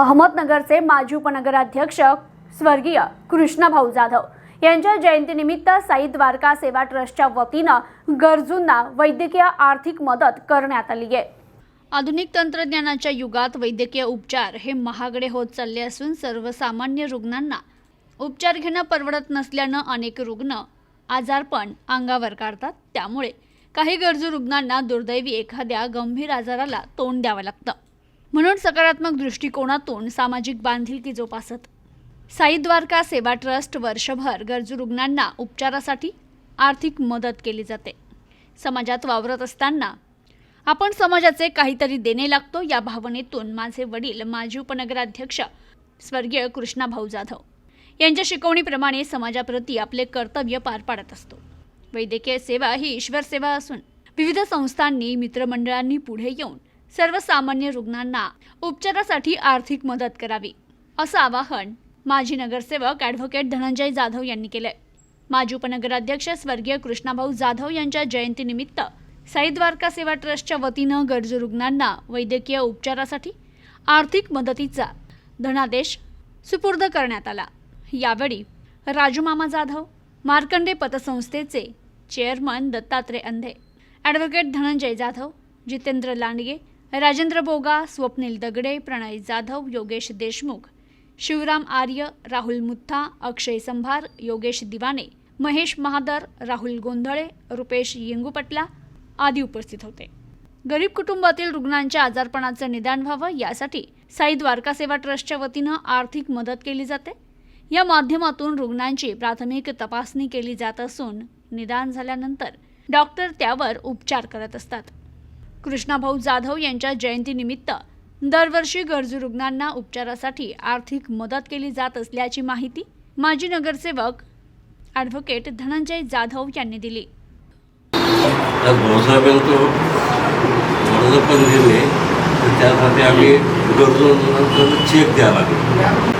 अहमदनगरचे माजी उपनगराध्यक्ष स्वर्गीय कृष्णभाऊ जाधव यांच्या जयंतीनिमित्त साई द्वारका सेवा ट्रस्टच्या वतीनं गरजूंना वैद्यकीय आर्थिक मदत करण्यात आली आहे. आधुनिक तंत्रज्ञानाच्या युगात वैद्यकीय उपचार हे महागडे होत चालले असून सर्वसामान्य रुग्णांना उपचार घेणं परवडत नसल्यानं अनेक रुग्ण आजारपण अंगावर काढतात. त्यामुळे काही गरजू रुग्णांना दुर्दैवी एखाद्या गंभीर आजाराला तोंड द्यावं लागतं. म्हणून सकारात्मक दृष्टिकोनातून सामाजिक बांधिलकी जोपासत. साई द्वारका सेवा ट्रस्ट वर्षभर गरजू रुग्णांना उपचारासाठी आर्थिक मदत केली जाते. समाजात वावरत असताना आपण समाजाचे काहीतरी देणे लागतो या भावनेतून माझे वडील माजी उपनगराध्यक्ष स्वर्गीय कृष्णाभाऊ जाधव यांच्या शिकवणीप्रमाणे समाजाप्रती आपले कर्तव्य पार पाडत असतो. वैद्यकीय सेवा ही ईश्वर सेवा असून विविध संस्थांनी मित्रमंडळांनी पुढे येऊन सर्वसामान्य रुग्णांना उपचारासाठी आर्थिक मदत करावी असं आवाहन माजी नगरसेवक ॲडव्होकेट धनंजय जाधव यांनी केलंय. माजी उपनगराध्यक्ष स्वर्गीय कृष्णाभाऊ जाधव यांच्या जयंतीनिमित्त साई द्वारका सेवा ट्रस्टच्या वतीनं गरजू रुग्णांना वैद्यकीय उपचारासाठी आर्थिक मदतीचा धनादेश सुपूर्द करण्यात आला. यावेळी राजूमामा जाधव मार्कंडे पतसंस्थेचे चेअरमन दत्तात्रय अंधे ॲडव्होकेट धनंजय जाधव जितेंद्र लांडगे राजेंद्र बोगा स्वप्नील दगडे प्रणय जाधव योगेश देशमुख शिवराम आर्य राहुल मुथ्था अक्षय संभार योगेश दिवाने महेश महादर राहुल गोंधळे रुपेश येंगुपटला आदी उपस्थित होते. गरीब कुटुंबातील रुग्णांच्या आजारपणाचं निदान व्हावं यासाठी साई द्वारका सेवा ट्रस्टच्या वतीनं आर्थिक मदत केली जाते. या माध्यमातून रुग्णांची प्राथमिक तपासणी केली जात असून निदान झाल्यानंतर डॉक्टर त्यावर उपचार करत असतात. कृष्णाभाऊ जाधव यांच्या जयंतीनिमित्त दरवर्षी गरजू रुग्णांना उपचारासाठी आर्थिक मदत केली जात असल्याची माहिती माजी नगरसेवक ॲडव्होकेट धनंजय जाधव यांनी दिली. आज भाऊसाहेबांचं पण दिले त्यासाठी आम्ही गरजूंना चेक द्यावा लागेल.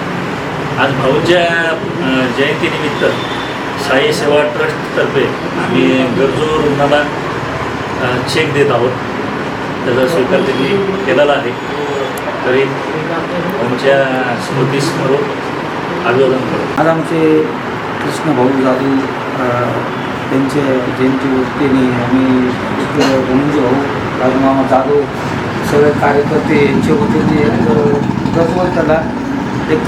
आज भाऊच्या जयंतीनिमित्त साई सेवा ट्रस्टतर्फे आम्ही गरजू रुग्णाला चेक देत आहोत. त्याचा स्वीकार त्यांनी केलेला आहे. तरी आमच्या स्मृतीस्मरून अभिवादन करतो आज आमचे कृष्णभाऊ जाधव त्यांचे जयंती वृत्तीने आम्ही एक भाऊ राजमामा जाधव सगळे कार्यकर्ते यांच्या वतीने एक त्याला एक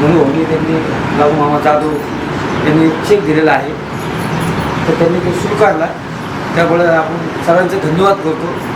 धनुभाऊनी त्यांनी राजमामा जाधव त्यांनी चेक दिलेला आहे. तर त्यांनी तो स्वीकारला. त्यामुळे आपण सगळ्यांचे धन्यवाद करतो.